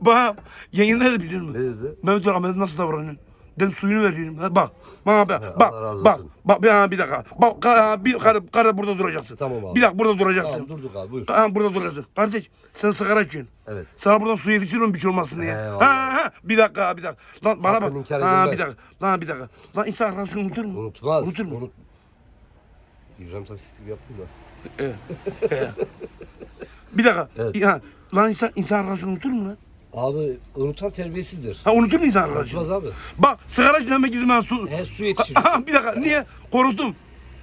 Bak yayında da biliyor musun? Ne dedi? Mehmet Ali Ahmet'e nasıl davranıyorsun? Ben suyunu veriyorum. Ha, bak. Bana bak. Bak. Allah razı bak. olsun. Bak bir, ha, bir dakika. Bak kar, bir kar, kar burada duracaksın. Tamam abi. Bir dakika burada duracaksın. Tamam durduk abi buyur. Ha, burada duracaksın. Kardeş sen sigara içiyorsun. Evet. Sana buradan su yetiştiriyorum bir şey olmasın diye. Ha, ha, bir dakika bir dakika. Lan bana Hakkını bak. inkar Ha, edilmez. bir dakika. Lan bir dakika. Lan insan arkadaşını unutur mu? Unutmaz. Unutur mu? Unut. İbrahim taksisi gibi yaptım da. Bir dakika. Evet. Ya, lan insan, insan arkadaşını unutur mu lan? Abi unutan terbiyesizdir. Ha unutur mu insan arkadaşını? Unutmaz abi. Bak sigara içmeme gidip ben su... He su yetişir. Bir dakika niye? Korktum.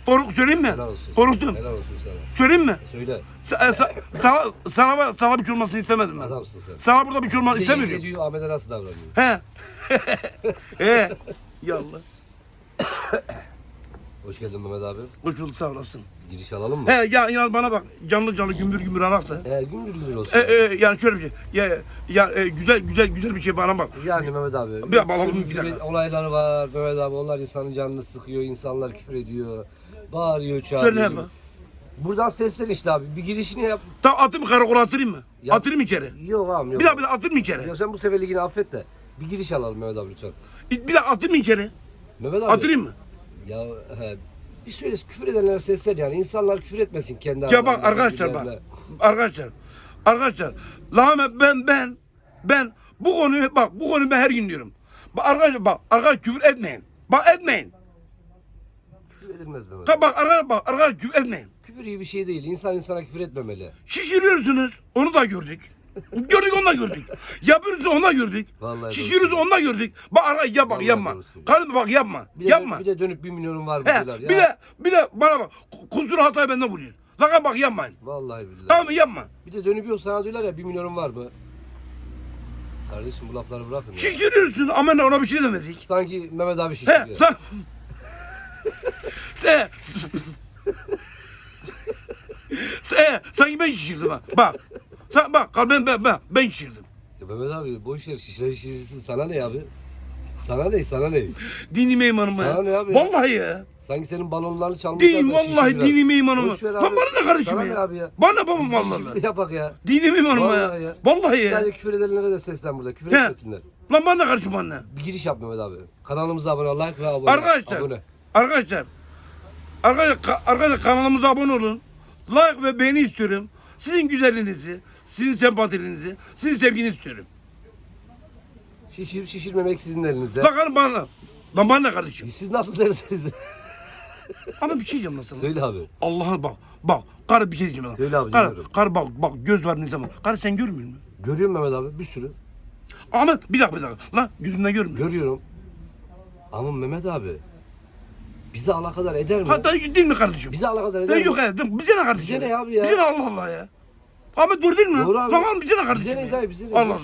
Kork söyleyeyim mi? Helal olsun. Korktum. Helal olsun sana. Söyleyeyim mi? Söyle. Sa- e, sa- sana, sana, sana bir şey olmasını istemedim ben. Adamsın sen. Sana burada bir şey olmasını Bir de istemiyorum. diyor Ahmet'e nasıl davranıyor? He. He. Yallah. Hoş geldin Mehmet abi. Hoş bulduk sağ olasın. Giriş alalım mı? He ya inan bana bak canlı canlı gümbür gümbür araktı. He gümbür gümbür olsun. E, e, yani şöyle bir şey. Ya, ya e, güzel güzel güzel bir şey bana bak. Yani Mehmet abi. Bir türlü bir dakika. Olaylar var Mehmet abi. Onlar insanın canını sıkıyor. insanlar küfür ediyor. Bağırıyor, Söyle çağırıyor. hemen. Buradan seslen işte abi. Bir girişini yap. Tamam atayım karakola atırayım mı? Ya- Atırım içeri. Yok abi yok. Bir daha bir daha atırım içeri. Ya sen bu seferlik yine affet de. Bir giriş alalım Mehmet abi lütfen. Bir daha atırım içeri. Mehmet abi. Atırayım mı? Ya he. Bir söyle küfür edenlere seslen yani. insanlar küfür etmesin kendi Ya bak aralarında, arkadaşlar bak. birbirlerine. Arkadaşlar. Arkadaşlar. Lahmet ben ben ben bu konuyu bak bu konuyu ben her gün diyorum. Bak arkadaşlar bak arkadaşlar küfür etmeyin. Bak etmeyin. Küfür edilmez Mehmet Ta bak arkadaşlar bak arkadaşlar küfür etmeyin. Küfür iyi bir şey değil. İnsan insana küfür etmemeli. Şişiriyorsunuz. Onu da gördük. Gördük onu da gördük. Yapıyorsunuz onu da gördük. Vallahi Şişiriyoruz da gördük. Bak arkadaşlar yap bak Vallahi yapma. Kardeşim bak yapma. Bir de, yapma. bir de dönüp bir milyonun var mı He, diyorlar. bir Ya. de bir de bana bak. Kusur hatayı benden buluyor. Lan bak yapmayın. Vallahi billahi. Tamam mı yapma. Bir de dönüp yok sana diyorlar ya bir milyonun var mı? Kardeşim bu lafları bırakın ya. Şişiriyorsun ama ne ona bir şey demedik. Sanki Mehmet abi He şişiriyor. sen... sen... sen... Sanki ben şişirdim ha. Bak. Sen bak ben ben ben, ben şişirdim. Ya Mehmet abi boş ver şişiren şişirsin sana ne abi? Sana ne sana ne? Dinime imanıma Sana ne ya. abi ya? Vallahi ya. Sanki senin balonlarını çalmışlar Din da vallahi şişirirler. dinime imanıma. Boş ver Lan abi. bana ne kardeşim Sana ne ya? abi ya? Bana ne babam vallahi. işimizi yapak ya. Dinime imanıma ya. Vallahi ya. Vallahi ya. Sadece küfür edenlere de seslen burada. Küfür He. etmesinler. Lan bana ne kardeşim anne? Bir giriş yap Mehmet abi. Kanalımıza abone ol, like ve abone. Arkadaşlar. Abone. Arkadaşlar. Arkadaşlar, ka- arkadaşlar kanalımıza abone olun. Like ve beğeni istiyorum. Sizin güzelliğinizi, sizin sempatinizi, sizin sevginizi istiyorum. Şişirip şişirmemek sizin elinizde. Lan karım bana. Lan bana ne kardeşim? Siz nasıl dersiniz? Ama bir şey diyeceğim lan sana. Söyle abi. Allah'ına bak. Bak. Karı bir şey diyeceğim lan. Söyle abi, Karı, dinliyorum. karı bak bak göz var ne zaman. Karı sen görmüyor musun? Görüyorum Mehmet abi bir sürü. Ama bir dakika bir dakika. Lan gözünden görmüyor. Görüyorum. Ama Mehmet abi bizi alakadar eder mi? Hatta değil mi kardeşim? Bizi alakadar eder Ben mi? yok evet. Bize ne kardeşim? Bize ne abi ya? Bize ne Allah Allah ya. Ahmet dur değil mi? Doğru abi. Oğlum bize ne kardeşim? Bize ne dayı bize ne? Allah. Allah.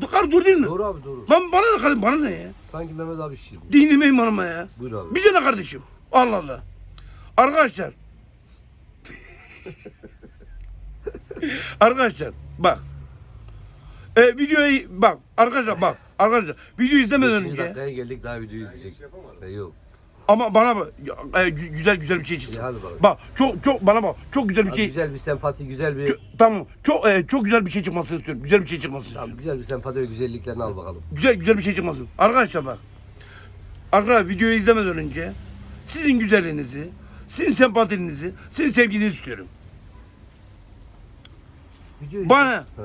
Dur karı dur değil mi? Doğru abi doğru. Lan bana ne kardeşim? Bana ne ya? Sanki Mehmet abi şişirmiş. Dinime imanıma ya. Buyur abi. Bize ne kardeşim? Allah Allah. Arkadaşlar. arkadaşlar bak. E, videoyu bak arkadaşlar bak arkadaşlar video izlemeden 500 önce dakikaya geldik daha videoyu izleyecek. E, yok. Ama bana bak e, gü- güzel güzel bir şey çıktı. İyi, hadi bakalım. Bak çok çok bana bak çok güzel bir Abi şey. güzel bir sempati, güzel bir... Çok- tamam çok e, çok güzel bir şey çıkmasını istiyorum. Güzel bir şey çıkmasını istiyorum. Tamam, güzel bir sempati ve güzelliklerini al bakalım. Güzel güzel bir şey çıkmasın. Arkadaşlar bak. Arkadaşlar videoyu izlemeden önce sizin güzelliğinizi, sizin sempatinizi, sizin sevginizi istiyorum. Videoyu Bana He.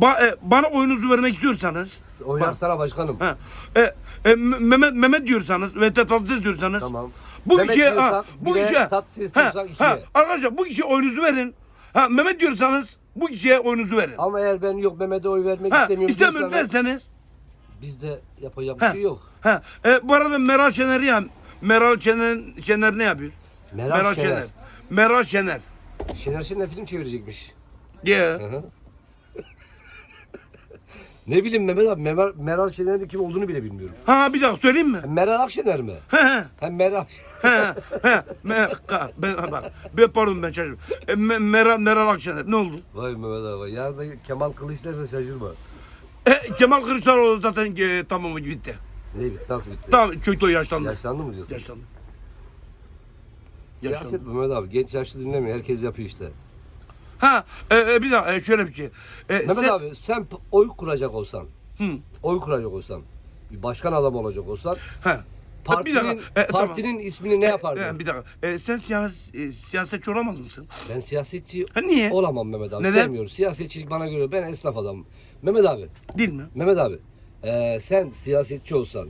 ba- e, bana oyunuzu vermek istiyorsanız Oynarsana başkanım. ha, e, e, Me- Mehmet Mehmet diyorsanız ve Tatlıses diyorsanız Tamam. bu Mehmet kişiye diyorsan ha, bu bire, kişiye Tatlıses ha, diyorsan ikiye. ha, arkadaşlar bu kişiye oyunuzu verin. Ha Mehmet diyorsanız bu kişiye oyunuzu verin. Ama eğer ben yok Mehmet'e oy vermek Ha, istemiyorum istemiyorum diyorsan derseniz bizde yapacak bir Ha. şey yok. ha, e, bu arada Meral Şener ya Meral Şener, Şener ne yapıyor? Meral, Şener. Meral Şener. Şener Şener film çevirecekmiş. Yeah. Hı hı. Ne bileyim Mehmet abi Meral, Meral Şener'in kim olduğunu bile bilmiyorum. Ha bir dakika söyleyeyim mi? Meral Akşener mi? He he. Ha Meral. He he. Me, ka, ben, bak. Ben, pardon ben şaşırdım. E, me, Meral, Meral Akşener ne oldu? Vay Mehmet abi. Yarın da Kemal Kılıçdaroğlu şaşırma. E, Kemal Kılıçdaroğlu zaten e, tamam bitti. Ne bitti nasıl bitti? Tamam çöktü o yaşlandı. Yaşlandı mı diyorsun? Yaşlandı. Siyaset Mehmet abi. Genç yaşlı dinlemiyor. Herkes yapıyor işte. Ha e, e, bir dakika e, şöyle bir şey. E, Mehmet sen- abi sen p- oy kuracak olsan, Hı, oy kuracak olsan, bir başkan adam olacak olsan ha. partinin Bir dakika, e, tamam. partinin ismini ne yapardın? E, bir dakika. E, sen siyas, e, siyasetçi olamaz mısın? Ben siyasetçi Ha, niye? olamam Mehmet abi. Neden? Sevmiyorum. Siyasetçilik bana göre ben esnaf adamım. Mehmet abi, Değil mi? Mehmet abi. eee, sen siyasetçi olsan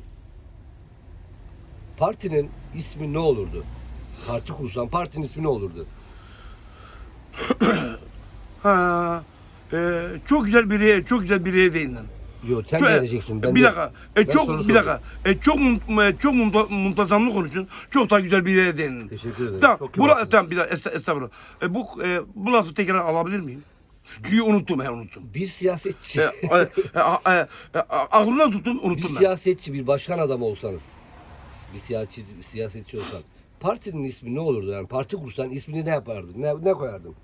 partinin ismi ne olurdu? Parti kursan partinin ismi ne olurdu? Ha. E, çok güzel bir yere, çok güzel bir yere değindin. Yok sen Çok- vereceksin. Ben bir de- dakika. E, Ben çok soru bir dakika. E, çok e, çok munta- muntazamlı konuşun. Çok daha güzel bir yere değindin. Teşekkür ederim. Tamam. Çok Bu, la- kibarsınız. tamam bir dakika. Est- estağfurullah. E, bu e, bu lafı tekrar alabilir miyim? Çünkü unuttum he unuttum. Bir siyasetçi, E, e, e, e, tuttum bir unuttum ben. siyasetçi, bir başkan adamı olsanız, bir siyasetçi, bir siyasetçi olsan, partinin ismi ne olurdu? Yani parti kursan ismini ne yapardın? Ne, ne koyardın?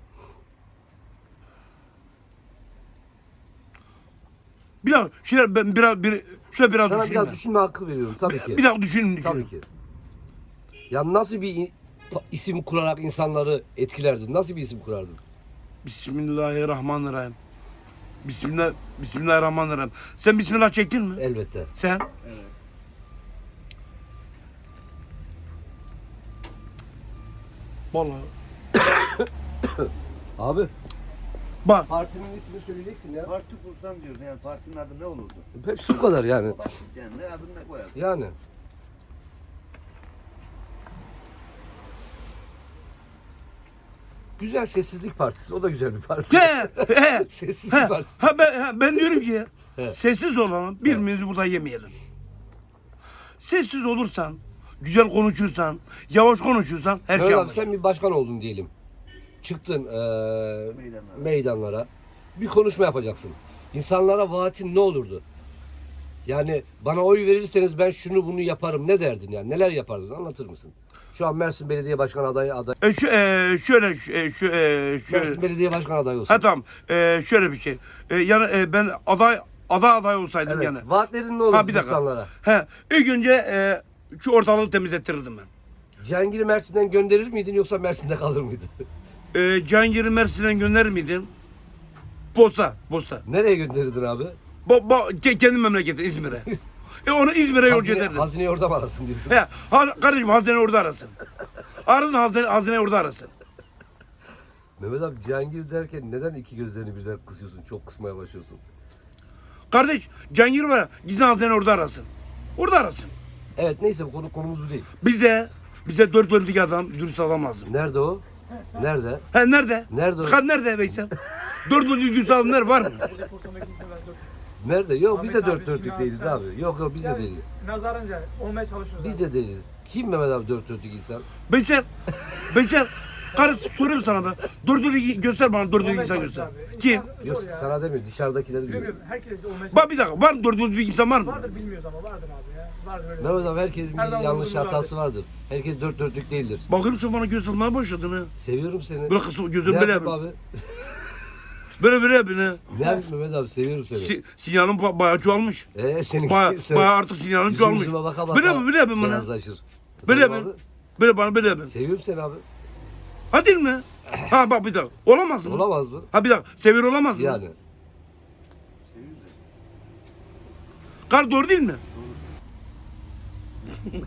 Bir dakika. Şöyle ben biraz bir şöyle biraz Sana biraz ben. düşünme hakkı veriyorum tabii ki. Bir dakika düşünün düşünün. Tabii ki. Ya nasıl bir i- isim kurarak insanları etkilerdin? Nasıl bir isim kurardın? Bismillahirrahmanirrahim. Bismillah Bismillahirrahmanirrahim. Sen bismillah çektin mi? Elbette. Sen? Evet. Vallahi. Abi Bak. partinin ismini söyleyeceksin ya. Parti kursan diyorsun yani partinin adı ne olurdu? Hepsi bu kadar yani. Basit yani ne adını ne koyardın? Yani. Güzel Sessizlik Partisi. O da güzel bir parti. He, he. Sessizlik He, Partisi. ha, ben, ha, ben diyorum ki He. sessiz olalım birbirimizi burada yemeyelim. Sessiz olursan, güzel konuşursan, yavaş konuşursan her şey anlaşılır. sen bir başkan oldun diyelim. Çıktın eee, Meydanlara. meydanlara. Bir konuşma yapacaksın. İnsanlara vaatin ne olurdu? Yani bana oy verirseniz ben şunu bunu yaparım. Ne derdin yani? Neler yapardın? Anlatır mısın? Şu an Mersin Belediye Başkan adayı aday. E, şu, e, şöyle, şu, e, şu, e, şöyle. Mersin Belediye Başkan adayı olsun. Ha tamam. E, şöyle bir şey. E, yani e, ben aday aday aday olsaydım Evet. yani. Vaatlerin ne olurdu Ha bir dakika. insanlara? He, ilk önce e, şu ortalığı temizlettirirdim ben. Cihangir'i Mersin'den gönderir miydin yoksa Mersin'de kalır mıydı? E, Cihangir'i Mersin'den gönderir miydim? Posta, posta. Nereye gönderirdin abi? Bo, bo, ke- kendi memleketi İzmir'e. e onu İzmir'e yolcu Hazine, ederdim. hazineyi orada mı arasın diyorsun? He, ha, kardeşim hazine orada arasın. Arasın hazine, hazine orada arasın. Mehmet abi Cihangir derken neden iki gözlerini birden kısıyorsun? Çok kısmaya başlıyorsun. Kardeş Cihangir var gizli hazine orada arasın. Orada arasın. Evet neyse bu konu konumuz bu değil. Bize, bize dört dörtlük adam, dürüst adam lazım. Nerede o? Nerede? He nerede? Nerede o? Kan nerede Veysel? dört dörtlük dürüst adamlar var mı? Nerede? Yok biz de Ahmet dört abi, dörtlük Sinan değiliz sen- abi. Yok yok biz de değiliz. Nazarınca olmaya çalışıyoruz. Biz abi. de değiliz. Kim Mehmet abi dört dörtlük insan? Veysel, Veysel. Karı soruyorum sana. Dört dörtlük göster bana Olmaya insan göster. abi. Kim? Yok sana demiyor dışarıdakileri diyor. Herkes olmaya Bak bir dakika var mı dört dörtlük insan var mı? Vardır bilmiyoruz ama vardır abi ya. Vardır öyle. Mehmet abi herkesin Her bir yanlış hatası vardır. Herkes dört dörtlük değildir. Bakıyorum sen bana göz atmaya başladın ha. Seviyorum seni. Böyle gözüm ne böyle yapayım abi? Böyle böyle yapın ha. Ne yapayım Mehmet abi seviyorum seni. Si, sinyalin ba- bayağı çoğalmış. Eee senin Bayağı, sen- bayağı artık sinyalin Yüzüm çoğalmış. yüzüme baka baka Böyle yapın böyle yapın bana. Beyazlaşır. Böyle yapın. Böyle bana böyle abi? Seviyorum seni abi. Ha değil mi? Ha bak bir dakika. Olamaz mı? Olamaz mı? Ha bir dakika. Seviyor olamaz mı? Yani. Kar doğru değil mi?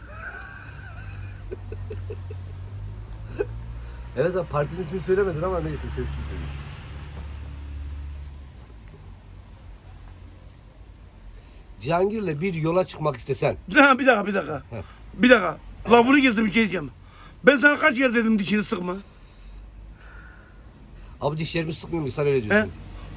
Evet abi partinin ismini söylemedin ama neyse sesli dedim. Cihangir'le bir yola çıkmak istesen Ha bir dakika bir dakika. Heh. Bir dakika. Lafını gezdim bir şey diyeceğim. Ben sana kaç kere dedim dişini sıkma. Abi dişlerimi sıkmıyor mu? Sen öyle He? diyorsun.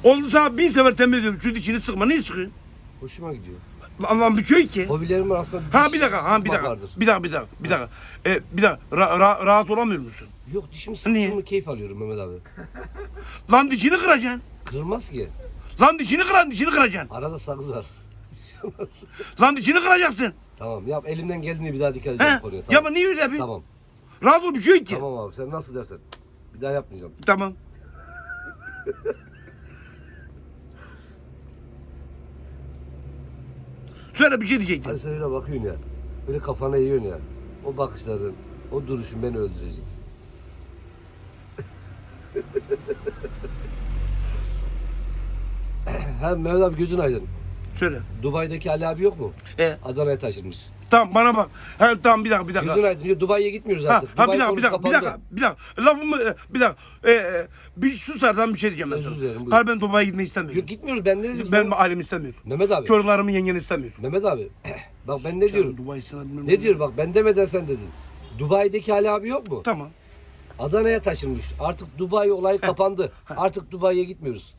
Oldu sana bin sefer tembih ediyorum şu dişini sıkma. Niye sıkıyorsun? Hoşuma gidiyor. Allah'ım bir şey ki. Hobilerim arasında Ha diş bir dakika, ha bir dakika. vardır. Bir dakika, bir dakika, bir dakika. E, bir dakika. Ra- ra- rahat olamıyor musun? Yok dişimi sıktığımı keyif alıyorum Mehmet abi. Lan dişini kıracaksın. Kırılmaz ki. Lan dişini kıran, dişini kıracaksın. Arada sakız var. Lan dişini kıracaksın. tamam yap elimden geldiğini bir daha dikkat edeceğim He? konuya. Ya Tamam. ama niye öyle yapıyorsun? Tamam. Rahat ol bir şey ki. Tamam abi sen nasıl dersen. Bir daha yapmayacağım. Tamam. Söyle bir şey diyecektin. Hani sen öyle bakıyorsun ya. Böyle kafana yiyorsun ya. O bakışların, o duruşun beni öldürecek. Hem Mehmet abi gözün aydın. Söyle. Dubai'deki Ali abi yok mu? E, Adana'ya taşınmış. Tamam bana bak. Ha, tamam bir dakika bir dakika. Gözün aydın diyor Dubai'ye gitmiyoruz Ha, artık. ha Dubai bir dakika bir konusu dakika bir kapandı. dakika bir dakika. Lafımı e, bir dakika. E, e, bir susarsan bir şey diyeceğim Özür mesela. dilerim, buyur. Hayır ben Dubai'ye gitmeyi istemiyorum. Yok gitmiyoruz ben ne dedim Ben sana? ailemi istemiyorum. Mehmet abi. Çocuklarımın yengeni istemiyorum. Mehmet abi. Bak ben ne diyorum? Dubai sana bilmem Ne diyor bak ben demeden sen dedin. Dubai'deki Ali abi yok mu? Tamam. Adana'ya taşınmış. Artık Dubai olayı kapandı. Artık Dubai'ye gitmiyoruz.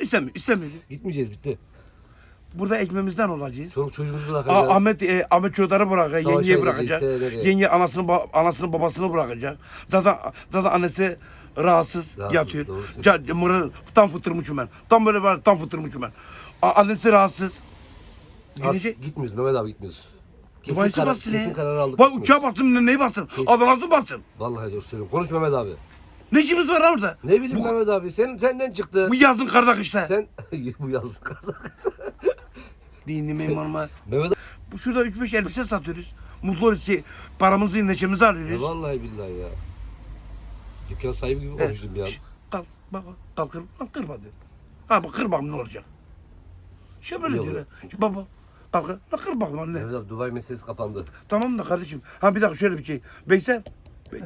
İstemiyorum. istemiyorum. Gitmeyeceğiz bitti. Burada ekmeğimizden olacağız. Çoluk çocuğumuzu A- bırakacağız. Ahmet e, Ahmet çocukları bırakacak, Savaşa gideceğiz, bırakacak. nereye? Yenge anasını ba- anasını babasını bırakacak. Zaten zaten annesi rahatsız, Rahatsız, yatıyor. doğru söylüyorsun. Ca- tam fıtırmışım ben. Tam böyle var tam fıtırmışım ben. A- annesi rahatsız. Artık Gidecek. gitmiyoruz Mehmet abi gitmiyoruz. Kesin, karar, bassın kesin ya. karar aldık. Bak gitmiyoruz. uçağa bastın neyi bastın? Kesin. Adana'sı bastın. Vallahi doğru söylüyorum. Konuş Mehmet abi. Ne işimiz var lan orada? Ne bileyim Bu, Mehmet abi. Sen senden çıktı. bu yazın kardak işte. Sen bu yazdık. Dinlemeyin normal. Mehmet Bu şurada 3-5 elbise satıyoruz. Mutlu oluyoruz ki paramızı neşemizi alıyoruz. Vallahi billahi ya. Dükkan sahibi gibi konuştum ya. Şş, Kalk bak kalk kır, lan kır hadi. Ha bak kır bakalım ne olacak. Şey böyle Yok. diyor. Şu Baba kalk kır, lan kır bakalım anne. Mehmet abi Dubai meselesi kapandı. Tamam da kardeşim. Ha bir dakika şöyle bir şey. Veysel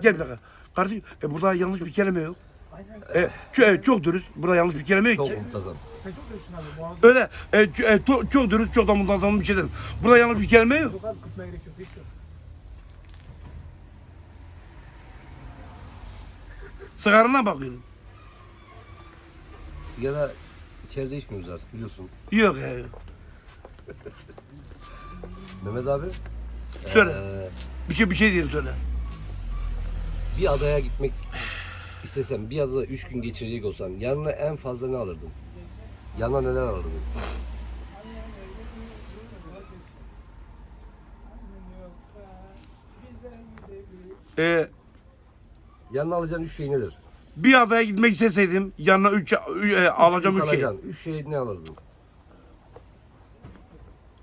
gel bir dakika. Kardeşim e, burada yanlış bir kelime yok. Aynen. E, çok, e, çok dürüst. Burada yanlış bir kelime yok Çok ki. muntazam. Sen çok diyorsun abi. Boğaz Öyle e, ç- e, to- çok dürüst çok da muntazam bir şey dedim. Burada yanlış bir kelime yok. yok abi kıtmaya gerek yok. Hiç yok. Sigarana bakıyorum. Sigara içeride içmiyoruz artık biliyorsun. Yok ya. Mehmet abi. Söyle. eee, Bir şey bir şey diyeyim söyle. bir adaya gitmek istesen, bir adada üç gün geçirecek olsan yanına en fazla ne alırdın? Yanına neler alırdın? E, Yanına alacağın üç şey nedir? bir adaya gitmek isteseydim yanına üç, e, alacağım Üç üç şey. Üç şey ne alırdın?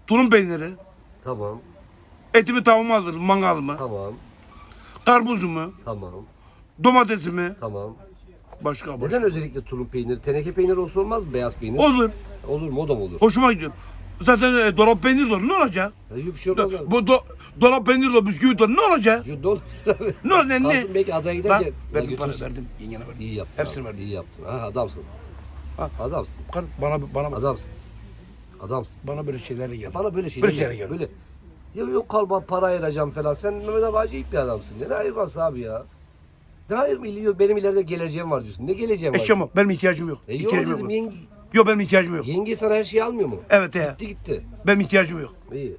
Tulum peyniri, Tamam, etimi tavuğumu alırım, mangalımı, tamam, karpuzumu, tamam, domatesimi, tamam. Başka başka. Neden özellikle tulum peyniri? Teneke peyniri olsa olmaz mı? Beyaz peynir. Olur, Olur mu? O da mı olur? hoşuma gidiyor. Zaten e, dolap peyniri de olur, ne olacak? Ya yok bir şey olmaz abi. Bu do, dolap peyniri de bisküvi de ne olacak? Yok, ne olur? Ne ne? Kalsın belki adaya Lan, giderken. Ya verdim para, götürsün. verdim, yengene verdim. İyi yaptın. Hepsini abi, verdim. İyi yaptın. Ha, adamsın. Ha. Adamsın. Kar- Bana, bana, Adamsın. Adamsın. bana böyle şeylerle gel. Bana böyle şeyler Böyle şeyler gel. Böyle. Ya yok kalba para ayıracağım falan. Sen Mehmet abi acayip bir adamsın. Ne ayırması abi ya? Ne hayır mı? Yok, Benim ileride geleceğim var diyorsun. Ne geleceğim var? Eşyam benim ihtiyacım yok. E yok ihtiyacım dedim yok. yenge, Yok benim ihtiyacım yok. yenge sana her şeyi almıyor mu? Evet he. Gitti gitti. Benim ihtiyacım yok. İyi.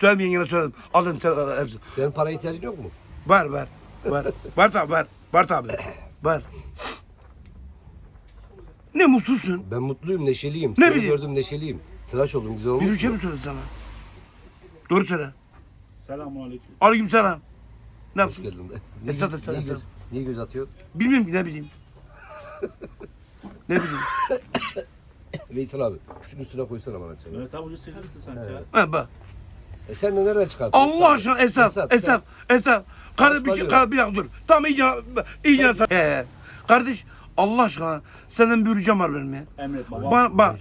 Söyledim yengene söyledim. Aldım sen al, hepsi. Senin para ihtiyacın yok mu? Var var. Var. var tabi var. Var tabi. Var. Ne mutsuzsun? Ben mutluyum, neşeliyim. Ne Seni bileyim? gördüm neşeliyim. Tıraş oldum, güzel olmuş Bir şey mu? mi söyledi sana? Doğru söyle. Selamun aleyküm. Aleyküm selam. Ne Hoş yaptın? geldin de. Esat, Esat, Esat. Niye göz atıyor? Bilmiyorum ki ne bileyim. ne bileyim. Veysel abi, şunun üstüne koysana bana çayı. Mehmet abi bugün sevgilisin sanki Evet. ya. Ha bak. E sen de nereden çıkartıyorsun? Allah aşkına Esat. Esat, Esat. Esat. Kardeş bir, şey, kar, bir dakika dur. Tamam iyice. iyice. He, he. Kardeş Allah aşkına senden bir ricam var benim ya. Emret baba. Bana, bak.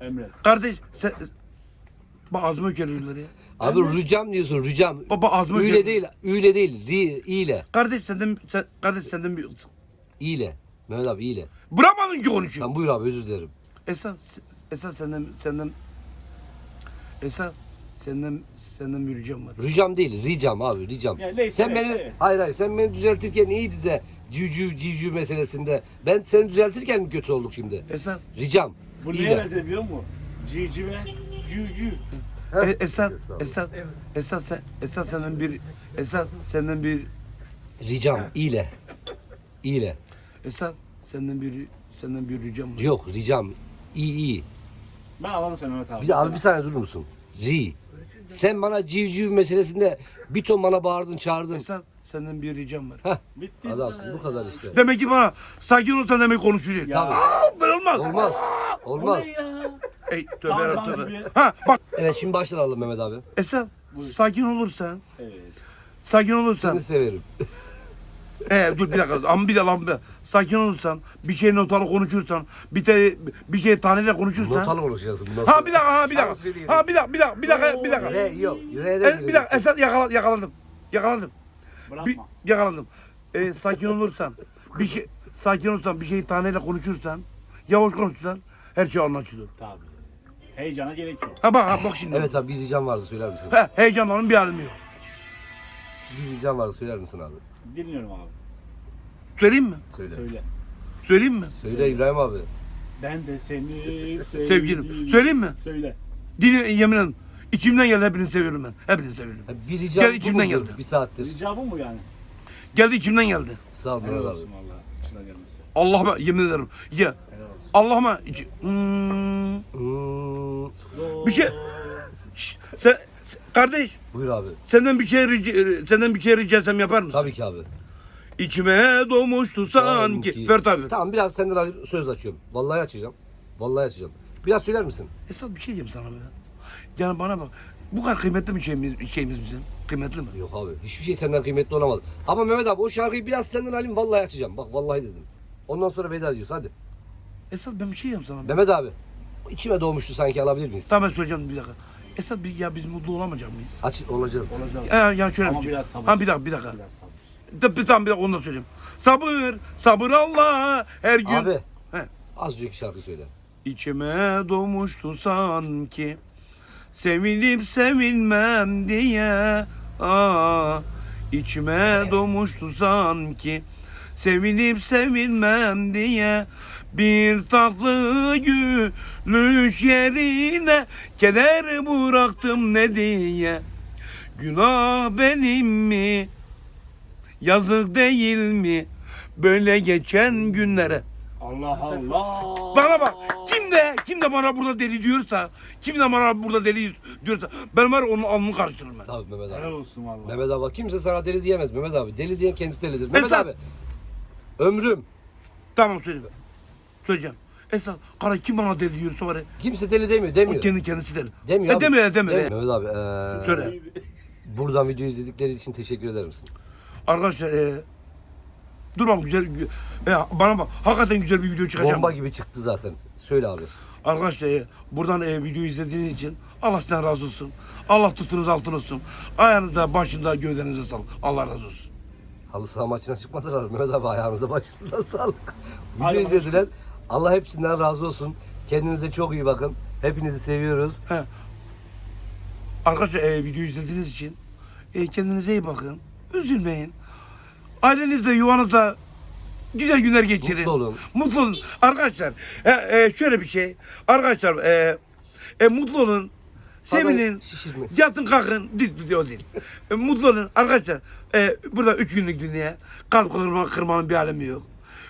Emret. kardeş sen, bak ağzıma ökeliyorlar ya. Abi rücam diyorsun, rücam. Baba ağzıma Üyle ökeliyor. değil, üyle değil, ri, ile. Kardeş senden sen, kardeş senden bir İyle. Mehmet abi ile. Bırakmadın ki konuşuyor. Tamam buyur abi özür dilerim. Esat Esat senden senden Esat senden senden bir ricam var. Rücam değil, ricam abi, ricam. Ya neyse, sen beni, evet. hayır hayır, sen beni düzeltirken iyiydi de civciv civciv meselesinde. Ben seni düzeltirken mi kötü olduk şimdi? Esat Ricam. Bu neye benziyor biliyor musun? Civcive, cücü. E, Esat. Esat. Esat sen Esat senden bir Esat senden bir Ricam, ile. İle. Esat senden bir senden bir ricam var. Yok, ricam. İyi iyi. Ben anladım sen Mehmet abi. Bir abi bir saniye durur musun? Ri. Sen bana civciv meselesinde bir ton bana bağırdın çağırdın. Esat senden bir ricam var. Bitti. Adamsın bu kadar işte. Demek ki bana sakin olsan demek konuşuluyor. Ya. Tabii. Aa, ben olmaz. Olmaz. Bu Olmaz. ne ya? Ey tövbe Tamam, tamam, bir- Ha bak Evet şimdi başlayalım Mehmet abi. Esat Buyur. sakin olursan Evet. sakin olursan Seni severim. Ee, dur bir dakika ama bir de lan bir- sakin olursan bir şey notalı konuşursan bir de bir şey taneyle konuşursan Notalı konuşacaksın bundan Ha sonra. bir dakika ha bir Şarkı dakika ha bir dakika bir dakika bir dakika bir dakika R yok. R'den E, bir dakika gireceksin. Esat yakala, yakaladım yakaladım bir, Bırakma. yakaladım Ee, sakin olursan bir şey sakin olursan bir şeyi taneyle konuşursan yavaş konuşursan her şey anlaşılır. Tabii. Heyecana gerek yok. Ha bak ha bak şimdi. Evet abi bir ricam vardı söyler misin? He, heyecanların bir alemi yok. Bir ricam vardı söyler misin abi? Dinliyorum abi. Söyleyeyim mi? Söyle. Söyle. Söyleyeyim mi? Söyle İbrahim abi. Ben de seni sevdim. Sevgilim. Söyleyeyim mi? Söyle. Dini yemin ederim. İçimden geldi hepinizi seviyorum ben. Hepinizi seviyorum. Ha, Bir ricam Gel bu içimden mudur? geldi. Bir saattir. Ricabı mı yani? Geldi içimden geldi. Sağ ol Helal Mehmet abi. olsun valla. Gelmesi. Allah'ıma yemin ederim. Ya Helal olsun. Allah'ıma Hmm, bir şey sen, sen- kardeş buyur abi. senden bir şey rica, senden bir şey rica etsem yapar mısın? Tabii ki abi. İçime doğmuştu sanki. Fer tabii. Tamam biraz senden ayrı söz açıyorum. Vallahi açacağım. Vallahi açacağım. Biraz söyler misin? Esat bir şey diyeyim sana be. Yani bana bak. Bu kadar kıymetli bir şeyimiz, şeyimiz bizim. Kıymetli mi? Yok abi. Hiçbir şey senden kıymetli olamaz. Ama Mehmet abi o şarkıyı biraz senden alayım vallahi açacağım. Bak vallahi dedim. Ondan sonra veda ediyoruz hadi. Esat ben bir şey diyeyim sana. Mehmet abi. içime doğmuştu sanki alabilir miyiz? Tamam ben söyleyeceğim bir dakika. Esat bir, ya biz mutlu olamayacak mıyız? Aç olacağız. Olacak. Ya, ya şöyle Ama bir şey. biraz sabır. Ha bir dakika bir dakika. Biraz sabır. Tabii tamam bir dakika onu da söyleyeyim. Sabır, sabır Allah her gün. Abi. He. Az önceki şarkı söyle. İçime doğmuştu sanki Sevilip sevilmem diye Aa, içime doğmuştu sanki Sevilip sevilmem diye Bir tatlı gülüş yerine Keder bıraktım ne diye Günah benim mi? Yazık değil mi? Böyle geçen günlere Allah Allah. bana bak. Kim de kim de bana burada deli diyorsa, kim de bana burada deli diyorsa ben var onun alnını karıştırırım ben. Tabii Mehmet Helal abi. olsun valla. Mehmet abi bak kimse sana deli diyemez Mehmet abi. Deli diyen kendisi delidir. Mehmet Esat. abi. Ömrüm. Tamam söyle. Söyleyeceğim. Esas kara kim bana deli diyorsa var ya Kimse deli demiyor o demiyor. kendi kendisi deli. Demiyor E, abi. deme deme. Demiyor. Mehmet abi. eee, Söyle. Buradan video izledikleri için teşekkür eder misin? Arkadaşlar e, dur bak güzel gü- e, bana bak hakikaten güzel bir video çıkacak. Bomba gibi çıktı zaten. Söyle abi. Arkadaşlar e, buradan e, video izlediğiniz için Allah sizden razı olsun. Allah tutunuz altın olsun. Ayağınızda, başında, gözlerinize sağlık. Allah razı olsun. Halı saha maçına çıkmadılar. Mehmet abi ayağınıza başınıza sağlık. Video Hadi izlediler. Allah hepsinden razı olsun. Kendinize çok iyi bakın. Hepinizi seviyoruz. He. Arkadaşlar e, video izlediğiniz için e, kendinize iyi bakın. Üzülmeyin. Ailenizle, yuvanızla güzel günler geçirin. Mutlu olun. Mutlu olun. Arkadaşlar e, e, şöyle bir şey. Arkadaşlar e, e, mutlu olun. Sevinin. Yatın kalkın. Değil, değil, o değil. E, mutlu olun. Arkadaşlar e, burada üç günlük dünya. Kalp kırma, kırmanın bir alemi yok.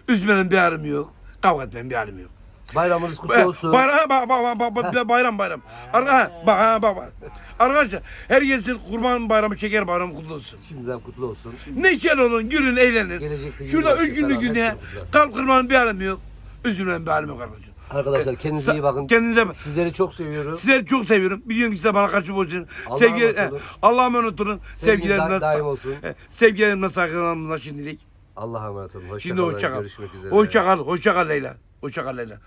Üzmenin bir alemi yok. Kavga etmenin bir alemi yok. Bayramınız kutlu olsun. Bayram, bak, bak, bak, bak, bayram, bayram. Arka, bak, ha, bak, bak. Arkadaşlar, herkesin kurban bayramı, şeker bayramı kutlu olsun. Şimdiden kutlu olsun. Neşeli olun, gülün, eğlenin. Gelecekte Şurada üç günlük güzel. kalp kırmanın bir alemi yok. Üzülmenin bir alemi yok arkadaşlar. Arkadaşlar E, kendinize iyi bakın. Kendinize bak. Sizleri çok seviyoruz. Sizleri çok seviyorum. Biliyorum ki size bana karşı borcun. Allah'a Sevgi. Allah'a emanet olun. Sevgilerimle, da- daim olsun. sevgilerimle saygılarımla şimdilik. Allah'a emanet olun. Hoşça Şimdi kalın. hoşça kal. Görüşmek üzere. Hoşça kal, hoşça kal Leyla. Hoşça kal Leyla.